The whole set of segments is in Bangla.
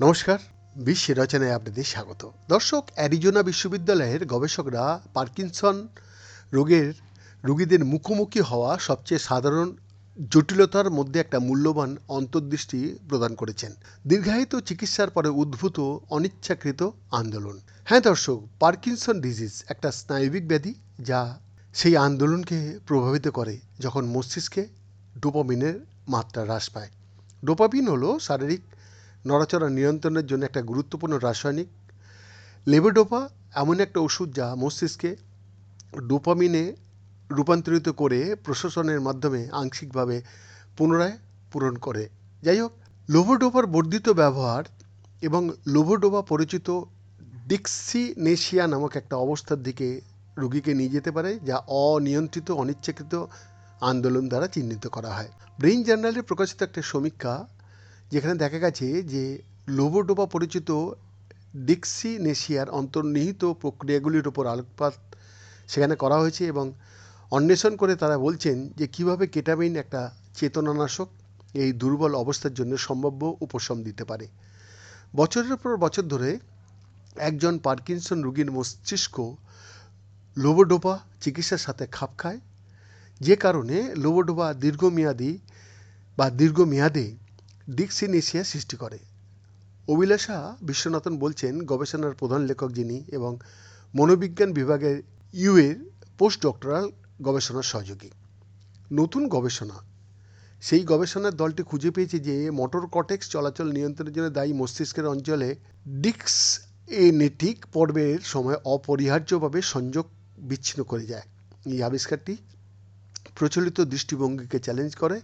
নমস্কার, বিশ্ব রচনায় আপনাদের স্বাগত। দর্শক, অ্যারিজোনা বিশ্ববিদ্যালয়ের গবেষকরা পার্কিনসন রোগের রোগীদের মুখোমুখি হওয়া সবচেয়ে সাধারণ জটিলতার মধ্যে একটা মূল্যবান অন্তর্দৃষ্টি প্রদান করেছেন। দীর্ঘায়িত চিকিৎসার পরে উদ্ভূত অনিচ্ছাকৃত আন্দোলন। হ্যাঁ দর্শক, পার্কিনসন ডিজিজ একটা স্নায়বিক ব্যাধি যা সেই আন্দোলনকে প্রভাবিত করে, যখন মস্তিষ্কে ডোপামিনের মাত্রা হ্রাস পায়। ডোপামিন হলো শারীরিক নড়াচড়া নিয়ন্ত্রণের জন্য একটা গুরুত্বপূর্ণ রাসায়নিক। লেবোডোপা এমন একটা ওষুধ যা মস্তিষ্কে ডোপামিনে রূপান্তরিত করে প্রশাসনের মাধ্যমে আংশিকভাবে পুনরায় পূরণ করে। যাই হোক, লোভোডোপার বর্ধিত ব্যবহার এবং লোভোডোপা পরিচিত ডিক্সিনেশিয়া নামক একটা অবস্থার দিকে রোগীকে নিয়ে যেতে পারে, যা অনিয়ন্ত্রিত, অনিচ্ছাকৃত আন্দোলন দ্বারা চিহ্নিত করা হয়। ব্রেইন জার্নালে প্রকাশিত একটা সমীক্ষা যেখানে দেখা গেছে যে লোবোডোপা পরিচিত ডিক্সিনেশিয়ার অন্তর্নিহিত প্রক্রিয়াগুলির উপর আলোকপাত সেখানে করা হয়েছে এবং অন্বেষণ করে তারা বলছেন যে কীভাবে কেটামিন একটা চেতনানাশক এই দুর্বল অবস্থার জন্য সম্ভাব্য উপশম দিতে পারে। বছরের পর বছর ধরে একজন পার্কিনসন রোগীর মস্তিষ্ক লোবোডোপা চিকিৎসার সাথে খাপ খায় যে কারণে লোবোডোপা দীর্ঘমেয়াদী বা দীর্ঘমেয়াদে ডিক্সিনেশিয়া সৃষ্টি করে। অভিলাষা বিশ্বনাথন বলছেন, গবেষণার প্রধান লেখক যিনি এবং মনোবিজ্ঞান বিভাগের ইউএর পোস্ট ডক্টরাল গবেষণার সহযোগী। নতুন গবেষণা। সেই গবেষণার দলটি খুঁজে পেয়েছে যে মোটর কটেক্স চলাচল নিয়ন্ত্রণের জন্য দায়ী মস্তিষ্কের অঞ্চলে ডিক্স এনেটিক পর্বের সময় অপরিহার্যভাবে সংযোগ বিচ্ছিন্ন করে যায়। এই আবিষ্কারটি প্রচলিত দৃষ্টিভঙ্গিকে চ্যালেঞ্জ করে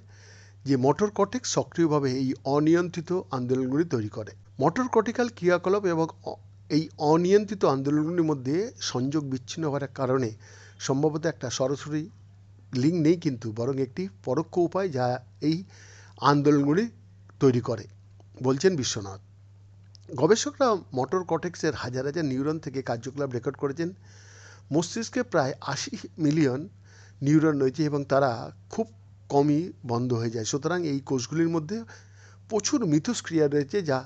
যে মোটর কটেক্স সক্রিয়ভাবে এই অনিয়ন্ত্রিত আন্দোলনগুলি তৈরি করে। মোটর কর্টিক্যাল ক্রিয়াকলাপ এবং এই অনিয়ন্ত্রিত আন্দোলনগুলির মধ্যে সংযোগ বিচ্ছিন্ন হওয়ার কারণে সম্ভবত একটা সরাসরি লিঙ্ক নেই কিন্তু বরং একটি পরোক্ষ উপায় যা এই আন্দোলনগুলি তৈরি করে, বলছেন বিশ্বনাথ। গবেষকরা মোটর কটেক্সের হাজার হাজার নিউরন থেকে কার্যকলাপ রেকর্ড করেছেন। মস্তিষ্কে প্রায় আশি মিলিয়ন নিউরন রয়েছে এবং তারা খুব কমই বন্ধ হয়ে যায়। সুতরাং এই কোষগুলির মধ্যে প্রচুর মিথস্ক্রিয়া রয়েছে যা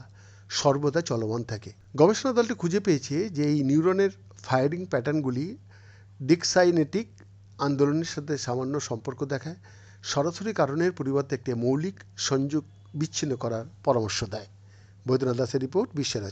সর্বদা চলমান থাকে। গবেষণা দলটি খুঁজে পেয়েছে যে এই নিউরনের ফায়ারিং প্যাটার্নগুলি ডিক্সাইনেটিক আন্দোলনের সাথে সামান্য সম্পর্ক দেখায়, সরাসরি কারণের পরিবর্তে একটি মৌলিক সংযোগ বিচ্ছিন্ন করার পরামর্শ দেয়। বৈদ্যনাথ দাসের রিপোর্ট বিশ্বের